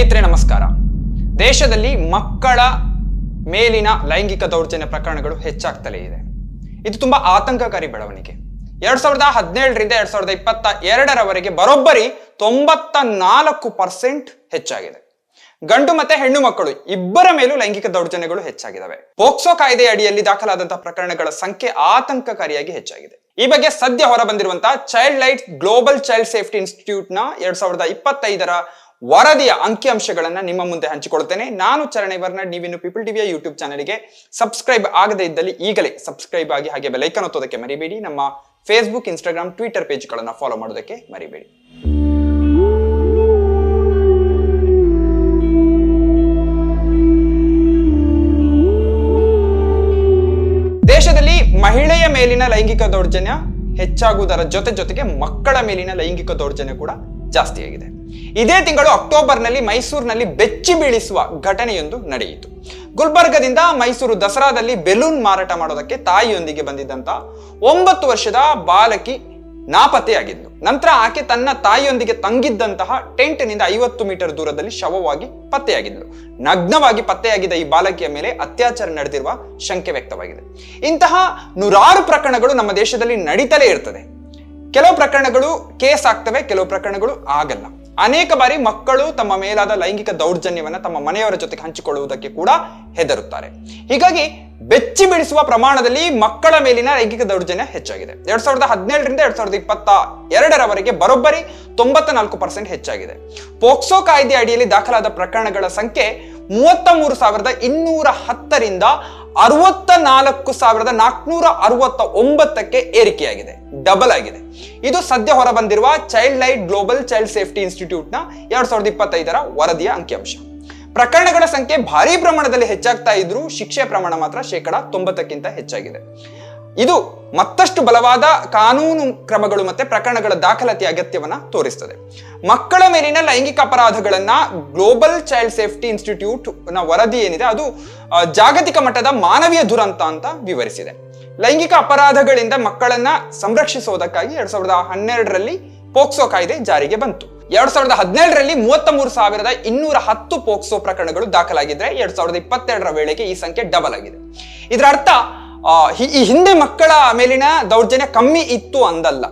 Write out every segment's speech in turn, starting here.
ಸ್ನೇಹಿತರೆ, ನಮಸ್ಕಾರ. ದೇಶದಲ್ಲಿ ಮಕ್ಕಳ ಮೇಲಿನ ಲೈಂಗಿಕ ದೌರ್ಜನ್ಯ ಪ್ರಕರಣಗಳು ಹೆಚ್ಚಾಗ್ತಲೇ ಇದೆ. ಇದು ತುಂಬಾ ಆತಂಕಕಾರಿ ಬೆಳವಣಿಗೆ. ಎರಡ್ ಸಾವಿರದ ಹದಿನೇಳರಿಂದ ಎರಡ್ ಸಾವಿರದ ಇಪ್ಪತ್ತ ಎರಡರವರೆಗೆ ಬರೋಬ್ಬರಿ ತೊಂಬತ್ತ ನಾಲ್ಕು ಪರ್ಸೆಂಟ್ ಹೆಚ್ಚಾಗಿದೆ. ಗಂಡು ಮತ್ತೆ ಹೆಣ್ಣು ಮಕ್ಕಳು ಇಬ್ಬರ ಮೇಲೂ ಲೈಂಗಿಕ ದೌರ್ಜನ್ಯಗಳು ಹೆಚ್ಚಾಗಿದ್ದಾವೆ. ಪೋಕ್ಸೋ ಕಾಯ್ದೆ ಅಡಿಯಲ್ಲಿ ದಾಖಲಾದಂತಹ ಪ್ರಕರಣಗಳ ಸಂಖ್ಯೆ ಆತಂಕಕಾರಿಯಾಗಿ ಹೆಚ್ಚಾಗಿದೆ. ಈ ಬಗ್ಗೆ ಸದ್ಯ ಹೊರಬಂದಿರುವಂತಹ child light global child safety ಇನ್ಸ್ಟಿಟ್ಯೂಟ್ನ ಎರಡ್ ಸಾವಿರದ ಇಪ್ಪತ್ತೈದರ ವರದಿಯ ಅಂಕಿಅಂಶಗಳನ್ನ ನಿಮ್ಮ ಮುಂದೆ ಹಂಚಿಕೊಳ್ತೇನೆ ನಾನು ಚರಣೆ ಬರ್ನಾಡ್ ನೀವಿನ್ನು ಪೀಪಲ್ ಟಿವಿಯ ಯೂಟ್ಯೂಬ್ ಚಾನಲ್ಗೆ ಸಬ್ಸ್ಕ್ರೈಬ್ ಆಗದೇ ಇದ್ದಲ್ಲಿ ಈಗಲೇ ಸಬ್ಸ್ಕ್ರೈಬ್ ಆಗಿ ಹಾಗೆ ಬೆಲೈಕನ್ ಒತ್ತೋದಕ್ಕೆ ಮರಿಬೇಡಿ. ನಮ್ಮ ಫೇಸ್ಬುಕ್ ಇನ್ಸ್ಟಾಗ್ರಾಮ್ ಟ್ವಿಟರ್ ಪೇಜ್ಗಳನ್ನು ಫಾಲೋ ಮಾಡೋದಕ್ಕೆ ಮರಿಬೇಡಿ. ದೇಶದಲ್ಲಿ ಮಹಿಳೆಯ ಮೇಲಿನ ಲೈಂಗಿಕ ದೌರ್ಜನ್ಯ ಹೆಚ್ಚಾಗುವುದರ ಜೊತೆ ಜೊತೆಗೆ ಮಕ್ಕಳ ಮೇಲಿನ ಲೈಂಗಿಕ ದೌರ್ಜನ್ಯ ಕೂಡ ಜಾಸ್ತಿಯಾಗಿದೆ. ಇದೇ ತಿಂಗಳು ಅಕ್ಟೋಬರ್ನಲ್ಲಿ ಮೈಸೂರಿನಲ್ಲಿ ಬೆಚ್ಚಿ ಬೀಳಿಸುವ ಘಟನೆಯೊಂದು ನಡೆಯಿತು. ಗುಲ್ಬರ್ಗದಿಂದ ಮೈಸೂರು ದಸರಾದಲ್ಲಿ ಬೆಲೂನ್ ಮಾರಾಟ ಮಾಡೋದಕ್ಕೆ ತಾಯಿಯೊಂದಿಗೆ ಬಂದಿದ್ದಂತ ಒಂಬತ್ತು ವರ್ಷದ ಬಾಲಕಿ ನಾಪತ್ತೆಯಾಗಿದ್ಲು. ನಂತರ ಆಕೆ ತನ್ನ ತಾಯಿಯೊಂದಿಗೆ ತಂಗಿದ್ದಂತಹ ಟೆಂಟ್ನಿಂದ ಐವತ್ತು ಮೀಟರ್ ದೂರದಲ್ಲಿ ಶವವಾಗಿ ಪತ್ತೆಯಾಗಿದ್ಲು. ನಗ್ನವಾಗಿ ಪತ್ತೆಯಾಗಿದ್ದ ಈ ಬಾಲಕಿಯ ಮೇಲೆ ಅತ್ಯಾಚಾರ ನಡೆದಿರುವ ಶಂಕೆ ವ್ಯಕ್ತವಾಗಿದೆ. ಇಂತಹ ನೂರಾರು ಪ್ರಕರಣಗಳು ನಮ್ಮ ದೇಶದಲ್ಲಿ ನಡೀತಲೇ ಇರ್ತದೆ. ಕೆಲವು ಪ್ರಕರಣಗಳು ಕೇಸ್ ಆಗ್ತವೆ, ಕೆಲವು ಪ್ರಕರಣಗಳು ಆಗಲ್ಲ. ಅನೇಕ ಬಾರಿ ಮಕ್ಕಳು ತಮ್ಮ ಮೇಲಾದ ಲೈಂಗಿಕ ದೌರ್ಜನ್ಯವನ್ನು ತಮ್ಮ ಮನೆಯವರ ಜೊತೆಗೆ ಹಂಚಿಕೊಳ್ಳುವುದಕ್ಕೆ ಕೂಡ ಹೆದರುತ್ತಾರೆ. ಹೀಗಾಗಿ ಬೆಚ್ಚಿ ಬಿಡಿಸುವ ಪ್ರಮಾಣದಲ್ಲಿ ಮಕ್ಕಳ ಮೇಲಿನ ಲೈಂಗಿಕ ದೌರ್ಜನ್ಯ ಹೆಚ್ಚಾಗಿದೆ. ಎರಡ್ ಸಾವಿರದ ಹದಿನೇಳರಿಂದ ಎರಡ್ ಸಾವಿರದ ಇಪ್ಪತ್ತ ಎರಡರವರೆಗೆ ಬರೋಬ್ಬರಿ ತೊಂಬತ್ತ ನಾಲ್ಕು ಪರ್ಸೆಂಟ್ ಹೆಚ್ಚಾಗಿದೆ. ಪೋಕ್ಸೋ ಕಾಯ್ದೆ ಅಡಿಯಲ್ಲಿ ದಾಖಲಾದ ಪ್ರಕರಣಗಳ ಸಂಖ್ಯೆ ಮೂವತ್ತ ಮೂರು ಸಾವಿರದ ಇನ್ನೂರ ಹತ್ತರಿಂದ ಅರವತ್ತ ನಾಲ್ಕು ಸಾವಿರದ ನಾಲ್ಕುನೂರ ಅರವತ್ತ ಒಂಬತ್ತಕ್ಕೆ ಏರಿಕೆಯಾಗಿದೆ. ಡಬಲ್ ಆಗಿದೆ. ಇದು ಸದ್ಯ ಹೊರಬಂದಿರುವ child light global child safety ಇನ್ಸ್ಟಿಟ್ಯೂಟ್ನ ಎರಡ್ ಸಾವಿರದ ಇಪ್ಪತ್ತೈದರ ವರದಿಯ ಅಂಕಿಅಂಶ. ಪ್ರಕರಣಗಳ ಸಂಖ್ಯೆ ಭಾರಿ ಪ್ರಮಾಣದಲ್ಲಿ ಹೆಚ್ಚಾಗ್ತಾ ಇದ್ರೂ ಶಿಕ್ಷೆ ಪ್ರಮಾಣ ಮಾತ್ರ ಶೇಕಡ ತೊಂಬತ್ತಕ್ಕಿಂತ ಹೆಚ್ಚಾಗಿದೆ. ಇದು ಮತ್ತಷ್ಟು ಬಲವಾದ ಕಾನೂನು ಕ್ರಮಗಳು ಮತ್ತೆ ಪ್ರಕರಣಗಳ ದಾಖಲಾತಿ ಅಗತ್ಯವನ್ನ ತೋರಿಸ್ತದೆ. ಮಕ್ಕಳ ಮೇಲಿನ ಲೈಂಗಿಕ ಅಪರಾಧಗಳನ್ನ ಗ್ಲೋಬಲ್ ಚೈಲ್ಡ್ ಸೇಫ್ಟಿ ಇನ್ಸ್ಟಿಟ್ಯೂಟ್ನ ವರದಿ ಏನಿದೆ ಅದು ಜಾಗತಿಕ ಮಟ್ಟದ ಮಾನವೀಯ ದುರಂತ ಅಂತ ವಿವರಿಸಿದೆ. ಲೈಂಗಿಕ ಅಪರಾಧಗಳಿಂದ ಮಕ್ಕಳನ್ನ ಸಂರಕ್ಷಿಸುವುದಕ್ಕಾಗಿ ಎರಡ್ ಸಾವಿರದ ಹನ್ನೆರಡರಲ್ಲಿ ಪೋಕ್ಸೋ ಕಾಯ್ದೆ ಜಾರಿಗೆ ಬಂತು. ಎರಡ್ ಸಾವಿರದ ಹದಿನೇಳರಲ್ಲಿ ಮೂವತ್ತ ಮೂರು ಸಾವಿರದ ಇನ್ನೂರ ಹತ್ತು ಪೋಕ್ಸೋ ಪ್ರಕರಣಗಳು ದಾಖಲಾಗಿದ್ರೆ ಎರಡ್ ಸಾವಿರದ ಇಪ್ಪತ್ತೆರಡರ ವೇಳೆಗೆ ಈ ಸಂಖ್ಯೆ ಡಬಲ್ ಆಗಿದೆ. ಇದರ ಅರ್ಥ ಈ ಹಿಂದೆ ಮಕ್ಕಳ ಮೇಲಿನ ದೌರ್ಜನ್ಯ ಕಮ್ಮಿ ಇತ್ತು ಅಂದಲ್ಲ.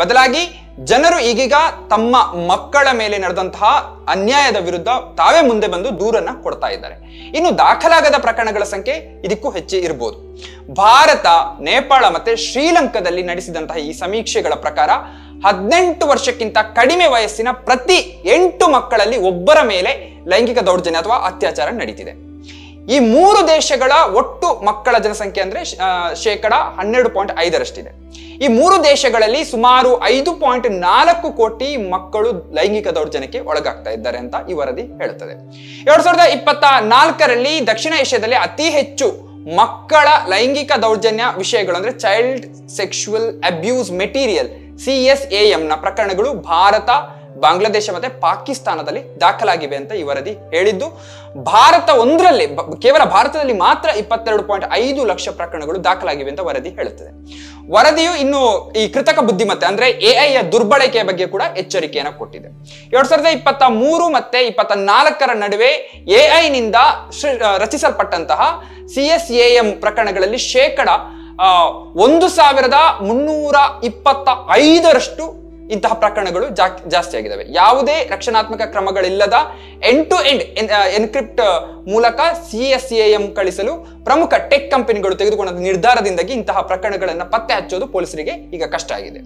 ಬದಲಾಗಿ ಜನರು ಈಗೀಗ ತಮ್ಮ ಮಕ್ಕಳ ಮೇಲೆ ನಡೆದಂತಹ ಅನ್ಯಾಯದ ವಿರುದ್ಧ ತಾವೇ ಮುಂದೆ ಬಂದು ದೂರನ್ನ ಕೊಡ್ತಾ ಇದ್ದಾರೆ. ಇನ್ನು ದಾಖಲಾಗದ ಪ್ರಕರಣಗಳ ಸಂಖ್ಯೆ ಇದಕ್ಕೂ ಹೆಚ್ಚು ಇರಬಹುದು ಭಾರತ, ನೇಪಾಳ ಮತ್ತೆ ಶ್ರೀಲಂಕಾದಲ್ಲಿ ನಡೆಸಿದಂತಹ ಈ ಸಮೀಕ್ಷೆಗಳ ಪ್ರಕಾರ ಹದಿನೆಂಟು ವರ್ಷಕ್ಕಿಂತ ಕಡಿಮೆ ವಯಸ್ಸಿನ ಪ್ರತಿ ಎಂಟು ಮಕ್ಕಳಲ್ಲಿ ಒಬ್ಬರ ಮೇಲೆ ಲೈಂಗಿಕ ದೌರ್ಜನ್ಯ ಅಥವಾ ಅತ್ಯಾಚಾರ ನಡೀತಿದೆ. ಈ ಮೂರು ದೇಶಗಳ ಒಟ್ಟು ಮಕ್ಕಳ ಜನಸಂಖ್ಯೆ ಅಂದ್ರೆ ಶೇಕಡ ಹನ್ನೆರಡು ಪಾಯಿಂಟ್ ಐದರಷ್ಟಿದೆ. ಈ ಮೂರು ದೇಶಗಳಲ್ಲಿ ಸುಮಾರು ಐದು ಪಾಯಿಂಟ್ ನಾಲ್ಕು ಕೋಟಿ ಮಕ್ಕಳು ಲೈಂಗಿಕ ದೌರ್ಜನ್ಯಕ್ಕೆ ಒಳಗಾಗ್ತಾ ಇದ್ದಾರೆ ಅಂತ ಈ ವರದಿ ಹೇಳುತ್ತದೆ. ಎರಡ್ ಸಾವಿರದ ಇಪ್ಪತ್ತ ನಾಲ್ಕರಲ್ಲಿ ದಕ್ಷಿಣ ಏಷ್ಯಾದಲ್ಲಿ ಅತಿ ಹೆಚ್ಚು ಮಕ್ಕಳ ಲೈಂಗಿಕ ದೌರ್ಜನ್ಯ ವಿಷಯಗಳು ಅಂದ್ರೆ child sexual abuse material C S A ನ ಪ್ರಕರಣಗಳು ಭಾರತ, ಬಾಂಗ್ಲಾದೇಶ ಮತ್ತೆ ಪಾಕಿಸ್ತಾನದಲ್ಲಿ ದಾಖಲಾಗಿವೆ ಅಂತ ಈ ವರದಿ ಹೇಳಿದ್ದು. ಭಾರತ ಒಂದರಲ್ಲಿ ಕೇವಲ ಭಾರತದಲ್ಲಿ ಮಾತ್ರ ಇಪ್ಪತ್ತೆರಡು ಪಾಯಿಂಟ್ ಐದು ಲಕ್ಷ ಪ್ರಕರಣಗಳು ದಾಖಲಾಗಿವೆ ಅಂತ ವರದಿ ಹೇಳುತ್ತದೆ. ವರದಿಯು ಇನ್ನು ಈ ಕೃತಕ ಬುದ್ಧಿಮತ್ತೆ, ಅಂದ್ರೆ ಎಐಯ ದುರ್ಬಳಕೆಯ ಬಗ್ಗೆ ಕೂಡ ಎಚ್ಚರಿಕೆಯನ್ನು ಕೊಟ್ಟಿದೆ. ಎರಡ್ ಸಾವಿರದ ಇಪ್ಪತ್ತ ಮೂರು ಮತ್ತೆ ಇಪ್ಪತ್ತ ನಾಲ್ಕರ ನಡುವೆ ಎಐ ನಿಂದ ಸೃ- ರಚಿಸಲ್ಪಟ್ಟಂತಹ ಸಿ ಎಸ್ ಎ ಎಂ ಪ್ರಕರಣಗಳಲ್ಲಿ ಶೇಕಡ ಒಂದು ಸಾವಿರದ ಮುನ್ನೂರ ಇಪ್ಪತ್ತ ಐದರಷ್ಟು ಇಂತಹ ಪ್ರಕರಣಗಳು ಜಾಸ್ತಿ ಆಗಿದ್ದಾವೆ ಯಾವುದೇ ರಕ್ಷಣಾತ್ಮಕ ಕ್ರಮಗಳಿಲ್ಲದ ಎಂಡ್ ಟು ಎಂಡ್ ಎನ್ಕ್ರಿಪ್ಟ್ ಮೂಲಕ ಸಿ ಎಸ್ ಎಂ ಕಳಿಸಲು ಪ್ರಮುಖ ಟೆಕ್ ಕಂಪನಿಗಳು ತೆಗೆದುಕೊಂಡ ನಿರ್ಧಾರದಿಂದಾಗಿ ಇಂತಹ ಪ್ರಕರಣಗಳನ್ನು ಪತ್ತೆ ಹಚ್ಚೋದು ಪೊಲೀಸರಿಗೆ ಈಗ ಕಷ್ಟ ಆಗಿದೆ.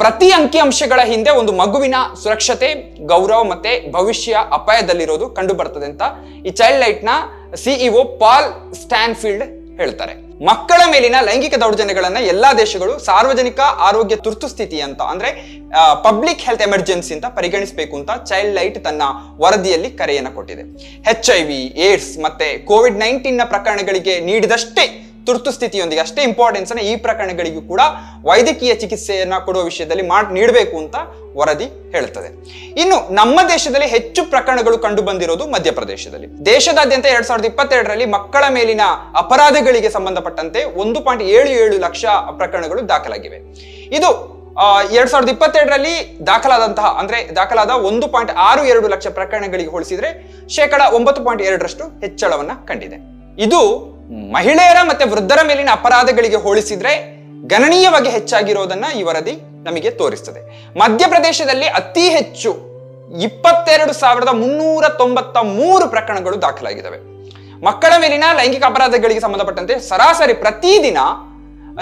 ಪ್ರತಿ ಅಂಕಿಅಂಶಗಳ ಹಿಂದೆ ಒಂದು ಮಗುವಿನ ಸುರಕ್ಷತೆ, ಗೌರವ ಮತ್ತೆ ಭವಿಷ್ಯ ಅಪಾಯದಲ್ಲಿರೋದು ಕಂಡು ಬರ್ತದೆ ಅಂತ ಈ ಚೈಲ್ಡ್ ಲೈಟ್ನ ಸಿಇಒ ಪಾಲ್ ಸ್ಟ್ಯಾನ್ಫೀಲ್ಡ್ ಹೇಳ್ತಾರೆ. ಮಕ್ಕಳ ಮೇಲಿನ ಲೈಂಗಿಕ ದೌರ್ಜನ್ಯಗಳನ್ನ ಎಲ್ಲಾ ದೇಶಗಳು ಸಾರ್ವಜನಿಕ ಆರೋಗ್ಯ ತುರ್ತು ಸ್ಥಿತಿ ಅಂತ, ಅಂದ್ರೆ ಪಬ್ಲಿಕ್ ಹೆಲ್ತ್ ಎಮರ್ಜೆನ್ಸಿ ಅಂತ ಪರಿಗಣಿಸಬೇಕು ಅಂತ ಚೈಲ್ಡ್ ಲೈಟ್ ತನ್ನ ವರದಿಯಲ್ಲಿ ಕರೆಯನ್ನು ಕೊಟ್ಟಿದೆ. ಹೆಚ್ ಐ ವಿ ಏಡ್ಸ್ ಮತ್ತೆ ಕೋವಿಡ್ ನೈನ್ಟೀನ್ನ ಪ್ರಕರಣಗಳಿಗೆ ನೀಡಿದಷ್ಟೇ ತುರ್ತು ಸ್ಥಿತಿಯೊಂದಿಗೆ, ಅಷ್ಟೇ ಇಂಪಾರ್ಟೆನ್ಸ್ ಅನ್ನ ಈ ಪ್ರಕರಣಗಳಿಗೂ ಕೂಡ ವೈದ್ಯಕೀಯ ಚಿಕಿತ್ಸೆಯನ್ನ ಕೊಡುವ ವಿಷಯದಲ್ಲಿ ಮಾಡ್, ನೀಡಬೇಕು ಅಂತ ವರದಿ ಹೇಳುತ್ತದೆ ಇನ್ನು ನಮ್ಮ ದೇಶದಲ್ಲಿ ಹೆಚ್ಚು ಪ್ರಕರಣಗಳು ಕಂಡು ಬಂದಿರೋದು ಮಧ್ಯಪ್ರದೇಶದಲ್ಲಿ. ದೇಶದಾದ್ಯಂತ ಎರಡ್ ಸಾವಿರದ ಇಪ್ಪತ್ತೆರಡರಲ್ಲಿ ಮಕ್ಕಳ ಮೇಲಿನ ಅಪರಾಧಗಳಿಗೆ ಸಂಬಂಧಪಟ್ಟಂತೆ ಒಂದು ಪಾಯಿಂಟ್ ಏಳು ಏಳು ಲಕ್ಷ ಪ್ರಕರಣಗಳು ದಾಖಲಾಗಿವೆ. ಇದು ಎರಡ್ ಸಾವಿರದ ಇಪ್ಪತ್ತೆರಡರಲ್ಲಿ ದಾಖಲಾದಂತಹ, ಅಂದ್ರೆ ದಾಖಲಾದ ಒಂದು ಪಾಯಿಂಟ್ ಆರು ಎರಡು ಲಕ್ಷ ಪ್ರಕರಣಗಳಿಗೆ ಹೋಲಿಸಿದ್ರೆ ಶೇಕಡ ಒಂಬತ್ತು ಪಾಯಿಂಟ್ ಎರಡರಷ್ಟು ಹೆಚ್ಚಳವನ್ನ ಕಂಡಿದೆ. ಇದು ಮಹಿಳೆಯರ ಮತ್ತೆ ವೃದ್ಧರ ಮೇಲಿನ ಅಪರಾಧಗಳಿಗೆ ಹೋಲಿಸಿದ್ರೆ ಗಣನೀಯವಾಗಿ ಹೆಚ್ಚಾಗಿರೋದನ್ನ ಈ ವರದಿ ನಮಗೆ ತೋರಿಸ್ತದೆ. ಮಧ್ಯಪ್ರದೇಶದಲ್ಲಿ ಅತಿ ಹೆಚ್ಚು ಇಪ್ಪತ್ತೆರಡು ಸಾವಿರದ ಮುನ್ನೂರ ತೊಂಬತ್ತ ಮೂರು ಪ್ರಕರಣಗಳು ದಾಖಲಾಗಿದ್ದಾವೆ. ಮಕ್ಕಳ ಮೇಲಿನ ಲೈಂಗಿಕ ಅಪರಾಧಗಳಿಗೆ ಸಂಬಂಧಪಟ್ಟಂತೆ ಸರಾಸರಿ ಪ್ರತಿದಿನ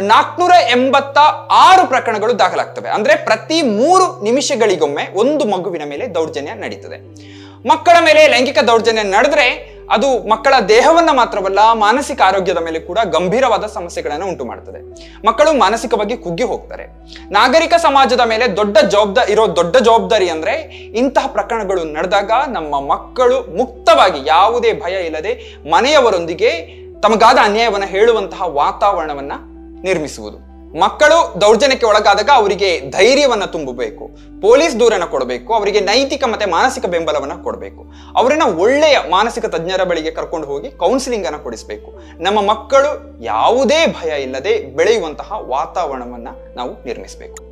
ನಾಲ್ಕುನೂರ ಎಂಬತ್ತ ಆರು ಪ್ರಕರಣಗಳು ದಾಖಲಾಗ್ತವೆ. ಅಂದ್ರೆ ಪ್ರತಿ ಮೂರು ನಿಮಿಷಗಳಿಗೊಮ್ಮೆ ಒಂದು ಮಗುವಿನ ಮೇಲೆ ದೌರ್ಜನ್ಯ ನಡೀತದೆ. ಮಕ್ಕಳ ಮೇಲೆ ಲೈಂಗಿಕ ದೌರ್ಜನ್ಯ ನಡೆದ್ರೆ ಅದು ಮಕ್ಕಳ ದೇಹವನ್ನ ಮಾತ್ರವಲ್ಲ ಮಾನಸಿಕ ಆರೋಗ್ಯದ ಮೇಲೆ ಕೂಡ ಗಂಭೀರವಾದ ಸಮಸ್ಯೆಗಳನ್ನು ಉಂಟು ಮಾಡ್ತದೆ. ಮಕ್ಕಳು ಮಾನಸಿಕವಾಗಿ ಕುಗ್ಗಿ ಹೋಗ್ತಾರೆ. ನಾಗರಿಕ ಸಮಾಜದ ಮೇಲೆ ದೊಡ್ಡ ಜವಾಬ್ದಾರಿ ಇರೋ ದೊಡ್ಡ ಜವಾಬ್ದಾರಿ ಅಂದ್ರೆ ಇಂತಹ ಪ್ರಕರಣಗಳು ನಡೆದಾಗ ನಮ್ಮ ಮಕ್ಕಳು ಮುಕ್ತವಾಗಿ ಯಾವುದೇ ಭಯ ಇಲ್ಲದೆ ಮನೆಯವರೊಂದಿಗೆ ತಮಗಾದ ಅನ್ಯಾಯವನ್ನು ಹೇಳುವಂತಹ ವಾತಾವರಣವನ್ನ ನಿರ್ಮಿಸುವುದು. ಮಕ್ಕಳು ದೌರ್ಜನ್ಯಕ್ಕೆ ಒಳಗಾದಾಗ ಅವರಿಗೆ ಧೈರ್ಯವನ್ನು ತುಂಬಬೇಕು. ಪೊಲೀಸ್ ದೂರನ್ನು ಕೊಡಬೇಕು, ಅವರಿಗೆ ನೈತಿಕ ಮತ್ತೆ ಮಾನಸಿಕ ಬೆಂಬಲವನ್ನು ಕೊಡಬೇಕು. ಅವರನ್ನ ಒಳ್ಳೆಯ ಮಾನಸಿಕ ತಜ್ಞರ ಬಳಿಗೆ ಕರ್ಕೊಂಡು ಹೋಗಿ ಕೌನ್ಸಿಲಿಂಗ್ ಅನ್ನು ಕೊಡಿಸಬೇಕು. ನಮ್ಮ ಮಕ್ಕಳು ಯಾವುದೇ ಭಯ ಇಲ್ಲದೆ ಬೆಳೆಯುವಂತಹ ವಾತಾವರಣವನ್ನು ನಾವು ನಿರ್ಮಿಸಬೇಕು.